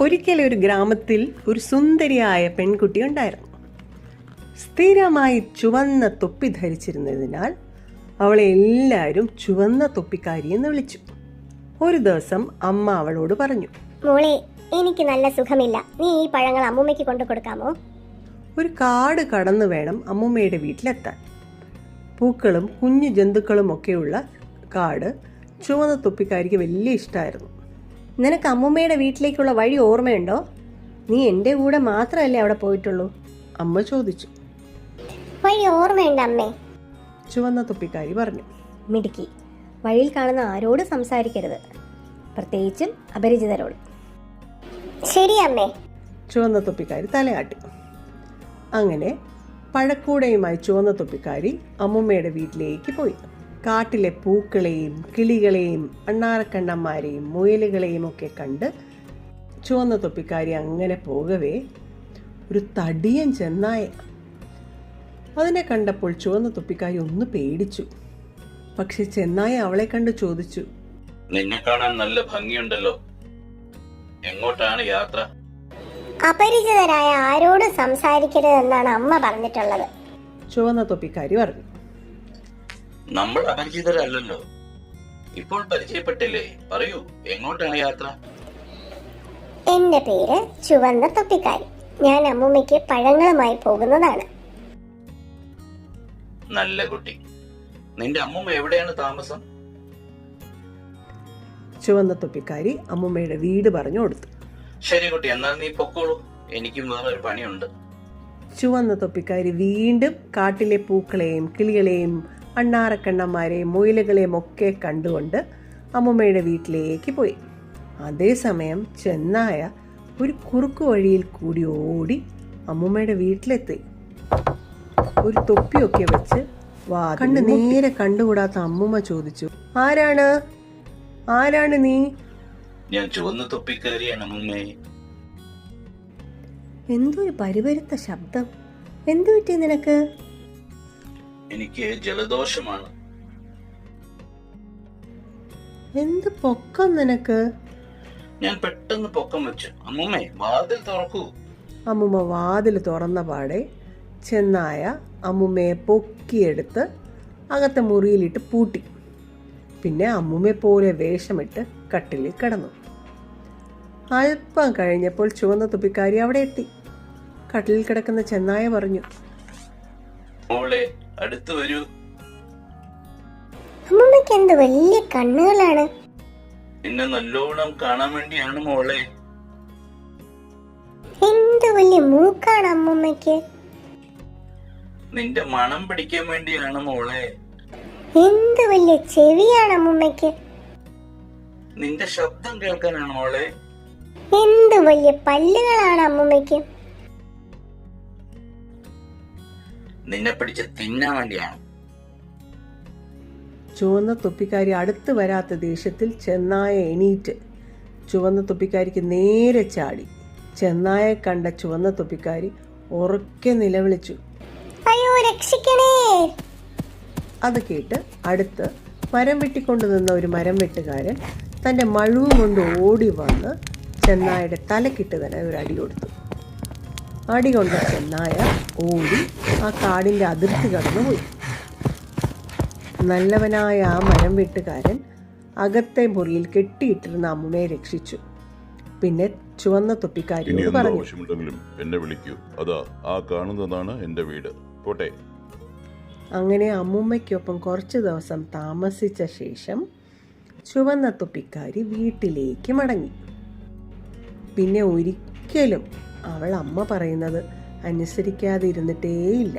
ഒരിക്കൽ ഒരു ഗ്രാമത്തിൽ ഒരു സുന്ദരിയായ പെൺകുട്ടി ഉണ്ടായിരുന്നു. സ്ഥിരമായി ചുവന്ന തൊപ്പി ധരിച്ചിരുന്നതിനാൽ അവളെ എല്ലാവരും ചുവന്ന തൊപ്പിക്കാരി എന്ന് വിളിച്ചു. ഒരു ദിവസം അമ്മ അവളോട് പറഞ്ഞു മോളെ എനിക്ക് നല്ല സുഖമില്ല. നീ ഈ പഴങ്ങൾ അമ്മൂമ്മയ്ക്ക് കൊണ്ടു കൊടുക്കാമോ? ഒരു കാട് കടന്നു വേണം അമ്മൂമ്മയുടെ വീട്ടിലെത്താൻ. പൂക്കളും കുഞ്ഞു ജന്തുക്കളും ഒക്കെയുള്ള കാട് ചുവന്ന തൊപ്പിക്കാരിക്ക് വലിയ ഇഷ്ടമായിരുന്നു നിനക്ക് അമ്മുമ്മയുടെ വീട്ടിലേക്കുള്ള വഴി ഓർമ്മയുണ്ടോ? നീ എന്റെ കൂടെ മാത്രമല്ലേ അവിടെ പോയിട്ടുള്ളൂ? അമ്മ ചോദിച്ചു. വഴി ഓർമ്മയുണ്ട് അമ്മേ. ചുവന്ന തൊപ്പിക്കാരി പറഞ്ഞു. മിടുക്കി. വഴിയിൽ കാണുന്ന ആരോട് സംസാരിക്കരുത്. പ്രത്യേകിച്ചും അപരിചിതരോട്. ശരി അമ്മേ. ചുവന്ന തൊപ്പിക്കാരി തലയാട്ടി. അങ്ങനെ പഴക്കൂടയുമായി ചുവന്ന തൊപ്പിക്കാരി അമ്മുമ്മയുടെ വീട്ടിലേക്ക് പോയി. കാട്ടിലെ പൂക്കളെയും കിളികളെയും അണ്ണാറക്കണ്ണന്മാരെയും മുയലുകളെയും ഒക്കെ കണ്ട് ചുവന്ന തൊപ്പിക്കാരി അങ്ങനെ പോകവേ. ഒരു തടിയൻ ചെന്നായ. അതിനെ കണ്ടപ്പോൾ ചുവന്ന തൊപ്പിക്കാരി ഒന്ന് പേടിച്ചു. പക്ഷെ ചെന്നായ അവളെ കണ്ട് ചോദിച്ചു. നിന്നെ കാണാൻ നല്ല ഭംഗിയുണ്ടല്ലോ. എങ്ങോട്ടാണ് യാത്ര? അപരിചിതരായ ആരോടും സംസാരിക്കരുതെന്നാണ് അമ്മ പറഞ്ഞിട്ടുള്ളത്. ചുവന്ന തൊപ്പിക്കാരി പറഞ്ഞു. നമ്മൾ അപരിചിതരല്ലല്ലോ ഇപ്പോൾ പരിചയപ്പെട്ടില്ലേ? പറയൂ എങ്ങോട്ടാണ് യാത്ര? എന്റെ പേര് ചുവന്ന തൊപ്പിക്കാരി ഞാൻ അമ്മൂമ്മയ്ക്ക് പഴങ്ങളുമായി പോകുന്നതാണ്. നല്ല കുട്ടി. നിന്റെ അമ്മൂമ്മ എവിടെയാണ് താമസം? ചുവന്ന തൊപ്പിക്കാരി അമ്മുമ്മയുടെ വീട് പറഞ്ഞു കൊടുത്തു. ശരി കുട്ടി എന്നാൽ നീ പൊക്കോളൂ. എനിക്കും വേറെ ഒരു പണിയുണ്ട്. ചുവന്ന തൊപ്പിക്കാരി വീണ്ടും കാട്ടിലെ പൂക്കളെയും കിളികളെയും അണ്ണാറക്കണ്ണന്മാരെയും മുയലുകളെയും ഒക്കെ കണ്ടുകൊണ്ട് അമ്മുമ്മയുടെ വീട്ടിലേക്ക് പോയി. അതേസമയം ചെന്നായ ഒരു കുറുക്കു വഴിയിൽ കൂടി ഓടി അമ്മുമ്മയുടെ വീട്ടിലെത്തി. ഒരു തൊപ്പിയൊക്കെ വെച്ച് വാ കണ്ട് നേരെ കണ്ടുകൂടാത്ത അമ്മുമ്മ ചോദിച്ചു ആരാണ്? ആരാണ് നീ? ഞാൻ ചുവന്ന തൊപ്പിക്കയറിയാണ് അമ്മൂമ്മേ. എന്തൊരു പരിവരുത്ത ശബ്ദം. എന്തു പറ്റി നിനക്ക്? എനിക്ക് ജലദോഷമാണ്. എന്ത് പൊക്കം നിനക്ക്? ഞാൻ പെട്ടെന്ന് പൊക്കം വെച്ചു. അമ്മൂമ്മേ വാതിൽ തുറക്കൂ. അമ്മുമ്മ വാതിൽ തുറന്ന പാടെ ചെന്നായ അമ്മുമ്മയെ പൊക്കിയെടുത്ത് അകത്തെ മുറിയിലിട്ട് പൂട്ടി. പിന്നെ അമ്മുമ്മയെ പോലെ വേഷമിട്ട് കട്ടിലിൽ കിടന്നു. അല്പം കഴിഞ്ഞപ്പോൾ ചുവന്ന തുപ്പിക്കാരി അവിടെ എത്തി. കട്ടിലിൽ കിടക്കുന്ന ചെന്നായ പറഞ്ഞു മോളെ അടുത്ത് വരൂ അമ്മമ്മക്ക് എന്ത് വലിയ കണ്ണുകളാണ്? നിന്നെ നല്ലോണം കാണാൻ വേണ്ടിയാണ് മോളെ. എന്ത് വലിയ മൂക്കാണ് അമ്മമ്മക്ക് നിന്റെ മണം പിടിക്കാൻ വേണ്ടിയാണ് മോളെ. എന്ത് വലിയ ചെവിയാണ് അമ്മമ്മക്ക് നിന്റെ ശബ്ദം കേൾക്കാനാണ് മോളെ. എന്ത് വലിയ പല്ലുകളാണ് അമ്മൂമ്മയ്ക്ക്? നിന്നെ പിടിച്ച് തിന്നാൻ വേണ്ടിയാണ്. ചുവന്ന തൊപ്പിക്കാരി അടുത്ത് വരാത്ത ദേഷ്യത്തിൽ ചെന്നായ എണീറ്റ്. ചുവന്ന തൊപ്പിക്കാരിക്ക് നേരെ ചാടി. ചെന്നായെ കണ്ട ചുവന്ന തൊപ്പിക്കാരി ഉറക്കെ നിലവിളിച്ചു. അയ്യോ രക്ഷിക്കണേ. അത് കേട്ട് അടുത്ത് മരം വെട്ടിക്കൊണ്ടു നിന്ന ഒരു മരം വെട്ടുകാരൻ തന്റെ മഴുവും കൊണ്ട് ഓടി വന്ന് ചെന്നായുടെ തലക്കിട്ട് തന്നെ ഒരു അടി കൊടുത്തു. അടി കൊണ്ട് ചെന്നായ ഓടി ആ കാടിന്റെ അതിർത്തി കടന്നുപോയി. നല്ലവനായ ആ മരം വെട്ടുകാരൻ അകത്തെ മുറിയിൽ കെട്ടിയിട്ടിരുന്ന അമ്മയെ രക്ഷിച്ചു. പിന്നെ ചുവന്ന തൊപ്പിക്കാരിയോട് പറഞ്ഞു. എന്നെ വിളിക്കൂ. അതാ ആ കാണുന്നതാണ് എന്റെ വീട്. പോട്ടെ. അങ്ങനെ അമ്മുമ്മയ്ക്കൊപ്പം കുറച്ച് ദിവസം താമസിച്ച ശേഷം ചുവന്ന തൊപ്പിക്കാരി വീട്ടിലേക്ക് മടങ്ങി. പിന്നെ ഒരിക്കലും അവൾ അമ്മ പറയുന്നത് അനുസരിക്കാതെ ഇരുന്നിട്ടേയില്ല